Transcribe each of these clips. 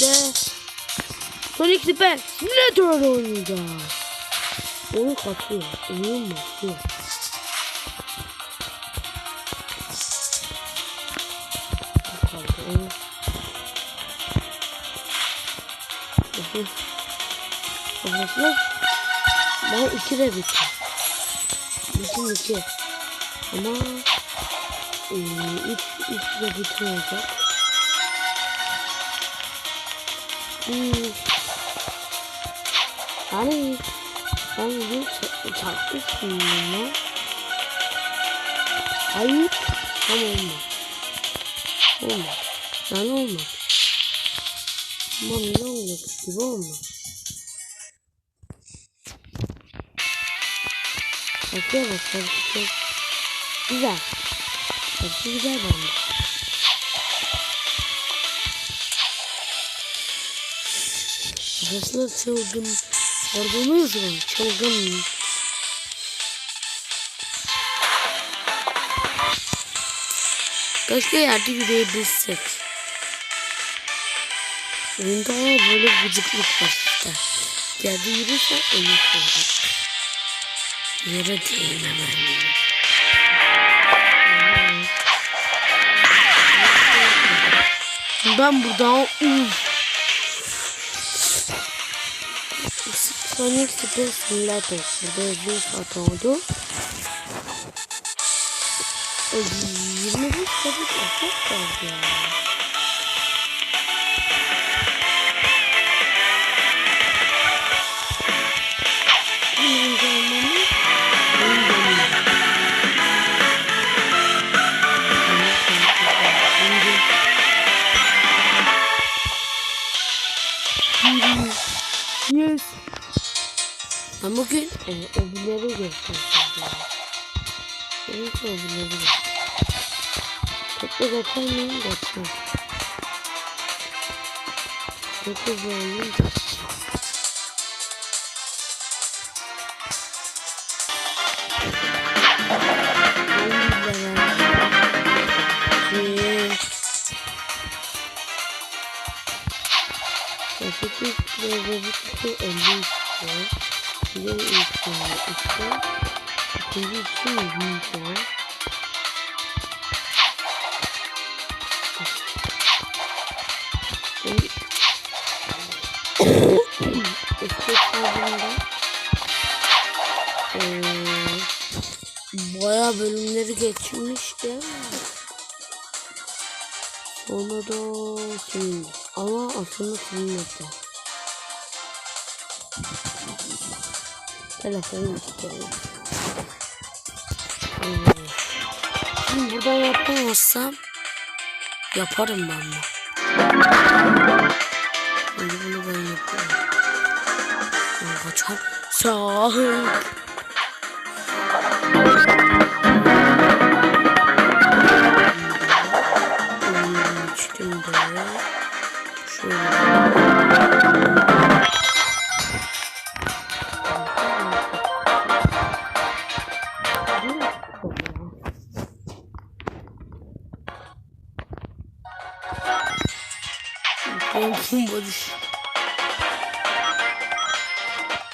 Sonic Sonic Super Simulator oynayacağız. Oyun katıyor. Oyun. Kaldı. Bakın. Arkadaşlar ben iki de bitti. Bütün iki. Ama e, üç, üç de bitmeyecek. Yani ben ça- çarpmıştım ya. Hayır. Tam olmaz. Olmaz. Yani olmaz. Ama ne olacak gibi olmaz. Bakıyor bak güzel. Güzel bence. Arkadaşlar çılgın Gördünüz mü? Çılgın. Keşke yerde yürüyebilsek. Oyunda ama böyle gıcıklık var işte. Yerde yürürsen ölürsün. Yere değmemeli. Ben buradan uf. Sonic Super Simulator. Burada bir saat oldu. E, 25 dakika çok kaldı ya. Birinci olmamı oyun dönüyor. Yes. Ben bugün e, öbürleri göstereceğim. Benim için öbürleri. Topla geçer miyim? Geçmem. Çok hızlı olayım. Bir kutu elli istiyor. Bir istiyor. İşte ikinci için yüzünü istiyor. İşte kalbimde eee bayağı bölümleri geçmişti. Sonra da silindi. Ama aslında silinmedi. Telefonu istiyorum. Şimdi buradan yapamazsam yaparım ben bunu. Şimdi bunu ben yaparım. Kaçar. Sahip.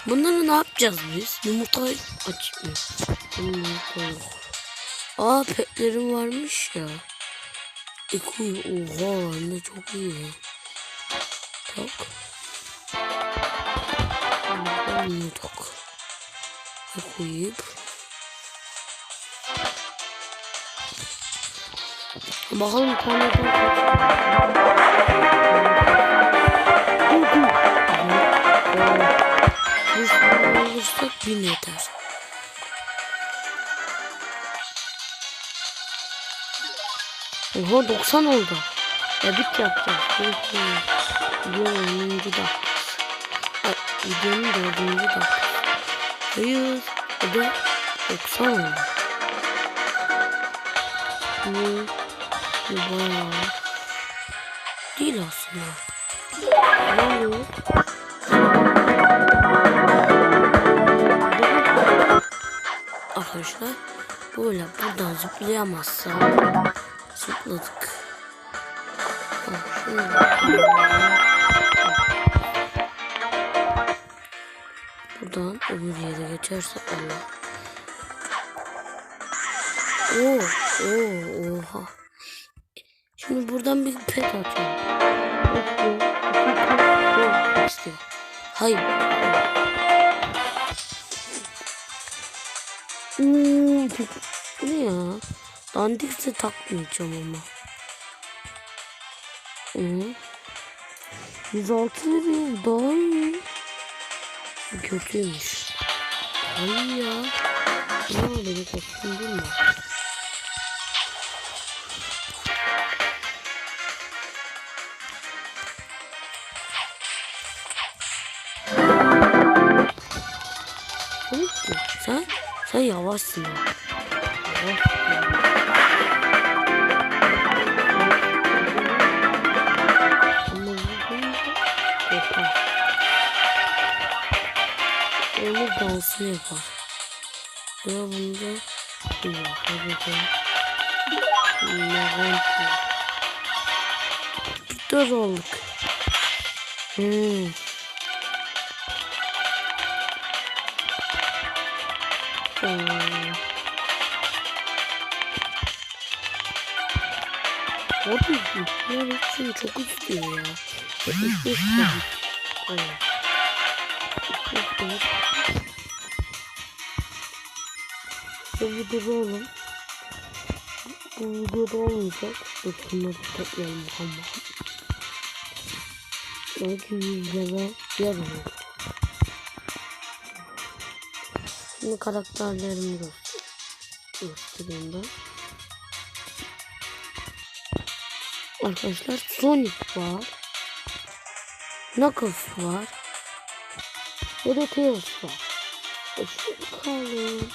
Bunları ne yapacağız biz? Yumurta açmıyor. Yumurta yok. Aa petlerim varmış ya. Ekuy oha anne çok iyi. Tak. Bunu tak. Koyup. Bakalım tanrıdan kaç. Bin yeter. Oha 90 oldu. Edit yapacağız. Videonun 10. dakikası. Videonun 4. dakikası. Hayır. O da 90 oldu. Bu, bu bayağı değil aslında. Ne oluyor? arkadaşlar. Böyle buradan zıplayamazsam zıpladık. Şimdi... Buradan öbür yere geçerse Allah. Oo, oo, oha. Şimdi buradan bir pet atıyorum. Hayır. Hmm. Bu ne ya? Dandikse takmayacağım ama. Hı. 106 veriyor. Daha iyi. Kötüymüş. Hayır ya. Ne oldu? Bir kopsun değil mi? Sen yavaşsın ya. Onu dansını yapar. Ya bunda. Dur olduk. Hmm. Hmm. Abi bunlar için çok istiyor ya. İstiyor tabii. Aynen. İstiyor. Bu videoda oğlum. Bu videoda olmayacak. Dur şunları toplayalım bakalım. Belki yüzleme yarın olur. Şimdi karakterlerimi göster göstereyim ben. Arkadaşlar Sonic var. Knuckles var. Ve de Tails var. Bakalım.